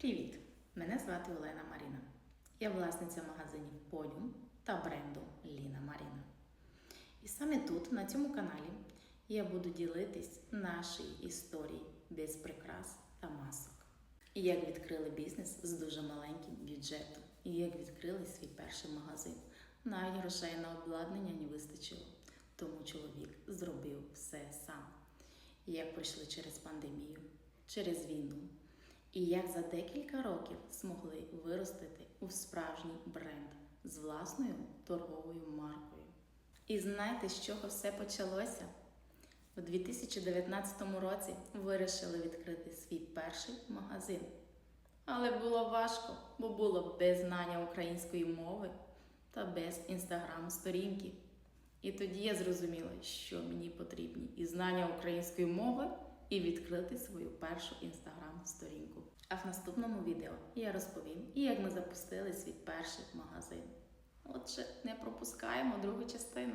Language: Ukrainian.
Привіт! Мене звати Олена Маріна. Я власниця магазинів Подіум та бренду Ліна Маріна. І саме тут, на цьому каналі, я буду ділитись нашою історією без прикрас та масок. І як відкрили бізнес з дуже маленьким бюджетом, і як відкрили свій перший магазин. Навіть грошей на обладнання не вистачило, тому чоловік зробив все сам. І як пройшли через пандемію, через війну, і як за декілька років змогли виростити у справжній бренд з власною торговою маркою. І знаєте, з чого все почалося? У 2019 році вирішили відкрити свій перший магазин. Але було важко, бо було без знання української мови та без інстаграм-сторінки. І тоді я зрозуміла, що мені потрібні і знання української мови, і відкрити свою першу інстаграм-сторінку. А в наступному відео я розповім, як ми запустили свій перший магазин. Отже, не пропускаємо другу частину.